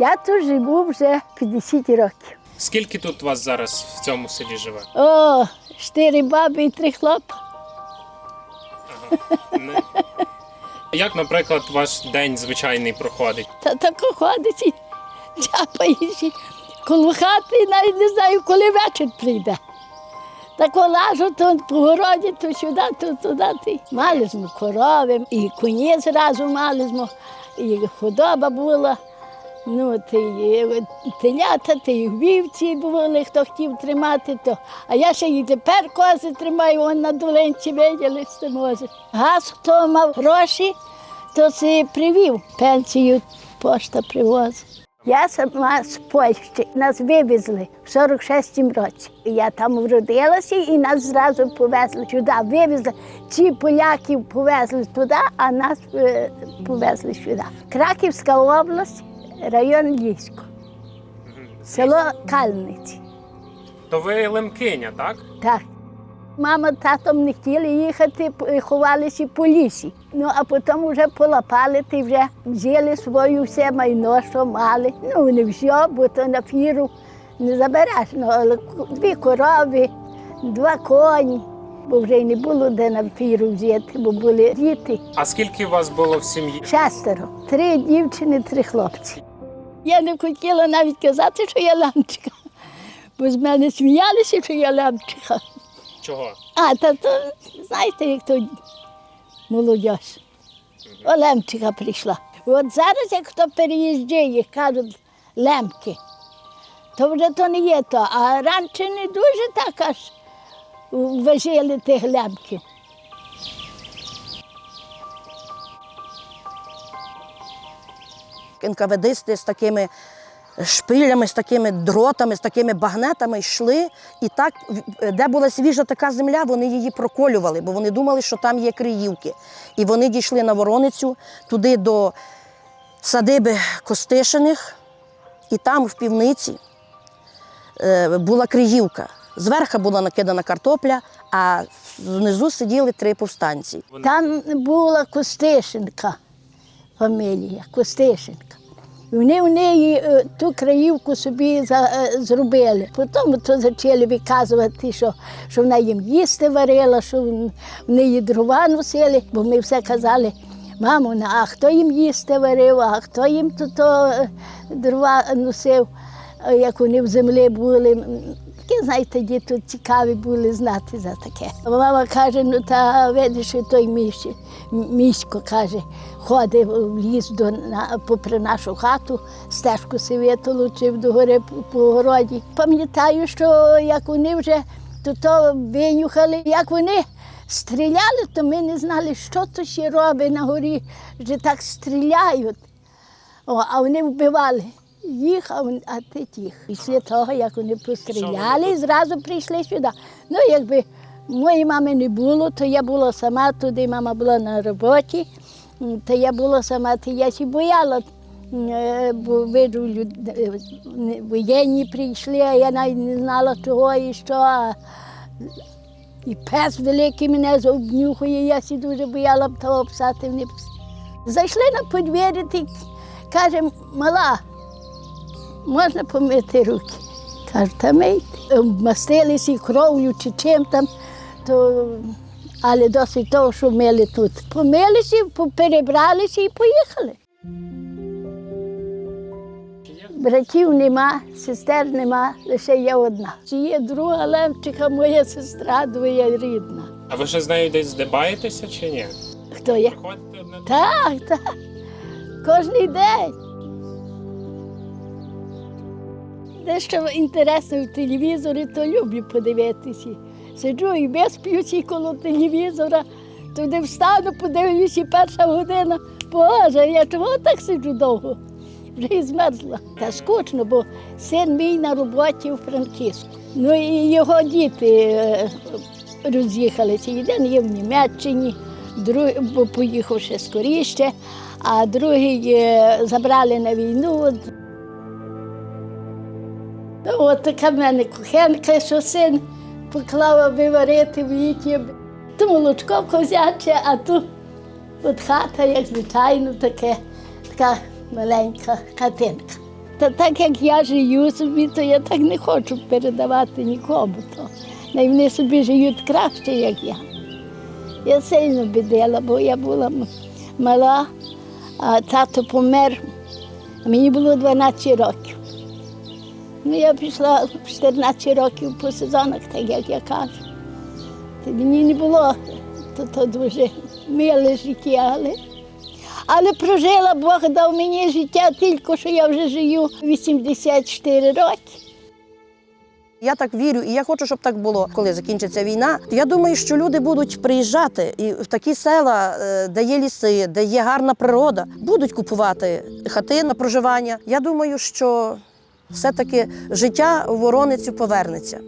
Я тут живу вже 50 років. Скільки тут вас зараз в цьому селі живе? О, чотири баби і три хлопці. Не- Як, наприклад, ваш день звичайний проходить? Та тако ходить і чапаєш і коло хати, навіть не знаю, коли вечір прийде. Так лажу то по городі, то сюди, то туди. Ти. Мали ж ми корови, і коні зразу мали ж і худоба була. Ну, ти, телята, ти і вівці були, хто хотів тримати, то. А я ще і тепер кози тримаю, вон на долинці виділи, це може. Газ, хто мав гроші, то це привів пенсію, пошта привозить. Я сама з Польщі. Нас вивезли в 46-му році. Я там вродилася і нас зразу повезли сюди. Вивезли. Ці поляків повезли туди, а нас е, повезли сюди. Краківська область, район Лісько, село Кальниці. То ви лемкиня, так? Так. Мама татом не хотіли їхати, ховалися по лісі. Ну, а потім вже полапали, ти вже взяли своє все майно, що мали. Ну, не все, бо то на фіру не забереш. Ну, але дві корови, два коні, бо вже й не було де на фіру взяти, бо були діти. А скільки у вас було в сім'ї? Шестеро. Три дівчини, три хлопці. Я не хотіла навіть казати, що я лямчика, бо з мене сміялися, що я лямчика. Чого? А, та то, знаєте, як то молодь. Олемчика прийшла. От зараз, як хто переїжджає, кажуть лемки, то вже то не є то. А раніше не дуже так аж вважали тих лемків. НКВДисти з такими шпилями, з такими дротами, з такими багнетами йшли. І так, де була свіжа така земля, вони її проколювали, бо вони думали, що там є криївки. І вони дійшли на Вороницю, туди до садиби Костишиних, і там в півниці е, була криївка. Зверху була накидана картопля, а внизу сиділи три повстанці. Там була Костишенка фамілія, Костишенка. Вони в неї ту краївку собі е, зробили. Потім то почали виказувати, що, що вона їм їсти варила, що в неї дрова носили, бо ми все казали, мамо, а хто їм їсти варив, а хто їм то, то е, дрова носив, е, як вони в землі були. М, Такі, знаєте, діти цікаві були знати за таке. Мама каже, ну та видиш, той міщ, місько каже, ходив в ліс до, на, попри нашу хату, стежку си витолочив до гори по городі. Пам'ятаю, що як вони вже то, то винюхали, як вони стріляли, то ми не знали, що то ще робить на горі, що так стріляють. О, а вони вбивали їх, а, ти тих. Після того, як вони постріляли, зразу прийшли сюди. Ну, якби моєї мами не було, то я була сама туди, мама була на роботі, то я була сама, то я сі бояла. е, Бо виду е, воєнні прийшли, а я навіть не знала чого і що. І пес великий мене обнюхує, я сі дуже бояла б того б Зайшли на подвір'я, каже, мала, можна помити руки? Кажу, та мийте. Мастилися кров'ю чи чим там, то, але досить того, що мили тут. Помилися, перебралися і поїхали. Братів нема, сестер нема, лише я одна. Чи є друга Левчика, моя сестра, двоєрідна. А ви ще з нею десь здибаєтеся чи ні? Хто є? Приходите одне до Так, так. Кожний день. Дещо інтересне в телевізорі, то люблю подивитися. Сиджу і без п'юся коло телевізора, туди встану, подивлюся, перша година. Боже, я чого так сиджу довго? Вже і змерзла. Та скучно, бо син мій на роботі у Франківську. Ну і його діти е, роз'їхалися. Один є в Німеччині, другий, бо поїхав ще скоріше, а другий е, забрали на війну. От така в мене кухенка, що син поклав, аби варити в літі. То молочко козяче, а тут от хата, як звичайно, таке, така маленька хатинка. Та так як я живу собі, то я так не хочу передавати нікому. То. Най вони собі живуть краще, як я. Я сильно бідила, бо я була мала, а тато помер. Мені було 12 років. Ну, я пішла в 14 років по сезонах, так як я кажу. Та мені не було то, то дуже миле життя, але, але прожила, Бог дав мені життя тільки, що я вже живу 84 роки. Я так вірю, і я хочу, щоб так було, коли закінчиться війна. Я думаю, що люди будуть приїжджати і в такі села, е, де є ліси, де є гарна природа, будуть купувати хати на проживання. Я думаю, що все-таки життя в Вороницю повернеться.